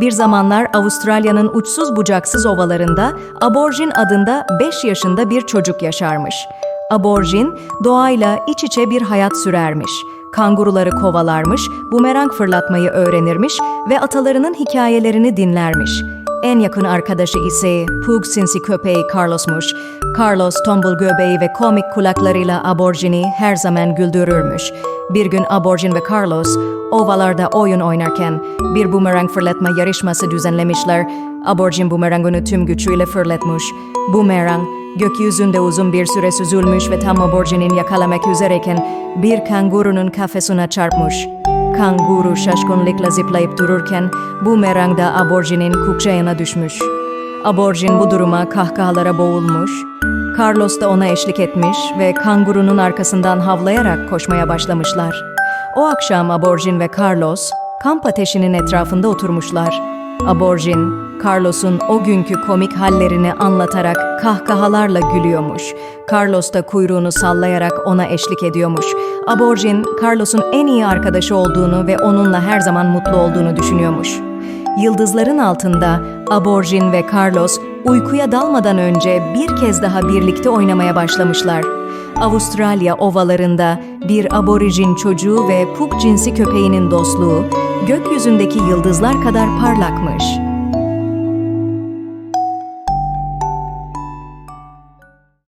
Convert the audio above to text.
Bir zamanlar Avustralya'nın uçsuz bucaksız ovalarında Aborjin adında 5 yaşında bir çocuk yaşarmış. Aborjin doğayla iç içe bir hayat sürermiş. Kanguruları kovalarmış, bumerang fırlatmayı öğrenirmiş ve atalarının hikayelerini dinlermiş. En yakın arkadaşı ise Pug sinsi köpeği Carlos'muş. Carlos tombul göbeği ve komik kulaklarıyla aborjini her zaman güldürürmüş. Bir gün aborjin ve Carlos ovalarda oyun oynarken bir bumerang fırlatma yarışması düzenlemişler. Aborjin bumerangını tüm gücüyle fırlatmış. Bumerang gökyüzünde uzun bir süre süzülmüş ve tam aborjinin yakalamak üzereyken bir kangurunun kafesine çarpmış. Kanguru şaşkınlıkla zıplayıp dururken bumerang da aborjinin kucağına düşmüş. Aborjin bu duruma kahkahalara boğulmuş. Carlos da ona eşlik etmiş ve kangurunun arkasından havlayarak koşmaya başlamışlar. O akşam Aborjin ve Carlos kamp ateşinin etrafında oturmuşlar. Aborjin, Carlos'un o günkü komik hallerini anlatarak kahkahalarla gülüyormuş. Carlos da kuyruğunu sallayarak ona eşlik ediyormuş. Aborjin, Carlos'un en iyi arkadaşı olduğunu ve onunla her zaman mutlu olduğunu düşünüyormuş. Yıldızların altında Aborjin ve Carlos uykuya dalmadan önce bir kez daha birlikte oynamaya başlamışlar. Avustralya ovalarında bir aborijin çocuğu ve puk cinsi köpeğinin dostluğu gökyüzündeki yıldızlar kadar parlakmış.